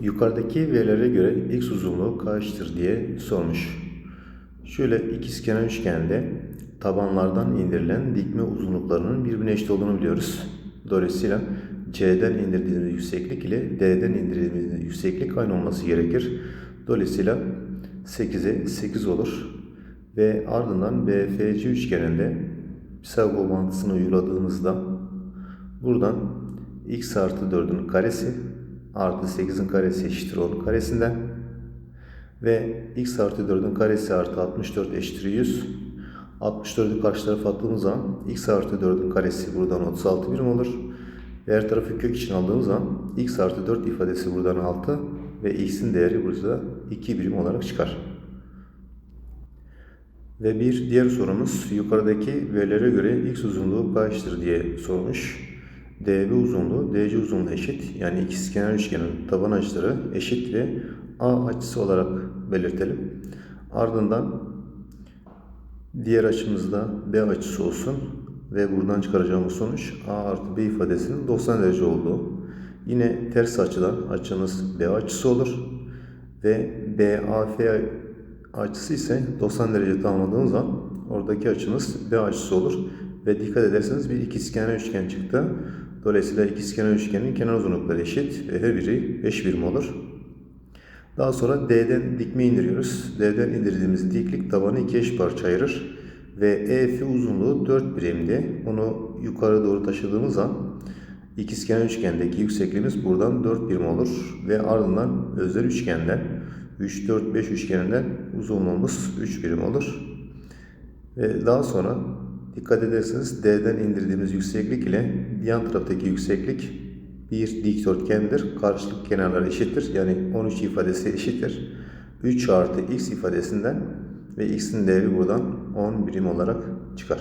Yukarıdaki verilere göre x uzunluğu kaçtır diye sormuş. Şöyle ikizkenar üçgende tabanlardan indirilen dikme uzunluklarının birbirine eşit olduğunu biliyoruz. Dolayısıyla C'den indirdiğimiz yükseklik ile D'den indirdiğimiz yükseklik aynı olması gerekir. Dolayısıyla 8'e 8 olur. Ve ardından BFC üçgeninde Pisagor mantısını uyguladığımızda buradan x artı 4'ün karesi artı 8'in karesi eşittir 10'un karesinden ve x artı 4'ün karesi artı 64 eşittir 100. 64'ü karşı tarafa attığımız zaman x artı 4'ün karesi buradan 36 birim olur. Her tarafı kök için aldığımız zaman x artı 4 ifadesi buradan 6 ve x'in değeri burada 2 birim olarak çıkar. Ve bir diğer sorumuz yukarıdaki verilere göre x uzunluğu kaçtır diye sormuş. DB uzunluğu DC uzunluğu eşit. Yani ikizkenar üçgenin taban açıları eşit ve A açısı olarak belirtelim. Ardından diğer açımızda B açısı olsun ve buradan çıkaracağımız sonuç A artı B ifadesinin 90 derece olduğu. Yine ters açıdan açımız B açısı olur ve BAF açısı ise 90 derece tamamladığımız zaman oradaki açımız B açısı olur. Ve dikkat ederseniz bir ikizkenar üçgen çıktı. Dolayısıyla ikizkenar üçgenin kenar uzunlukları eşit ve her biri 5 birim olur. Daha sonra D'den dikme indiriyoruz. D'den indirdiğimiz diklik tabanı iki eş parça ayırır. Ve EF uzunluğu 4 birimdi. Onu yukarı doğru taşıdığımız zaman ikizkenar üçgendeki yüksekliğimiz buradan 4 birim olur. Ve ardından özel üçgenden 3, 4, 5 üçgeninden uzunluğumuz 3 birim olur. Ve daha sonra dikkat ederseniz D'den indirdiğimiz yükseklik ile yan taraftaki yükseklik bir dikdörtgendir. Karşılık kenarları eşittir. Yani 13 ifadesi eşittir. 3 artı x ifadesinden ve x'in değeri buradan 10 birim olarak çıkar.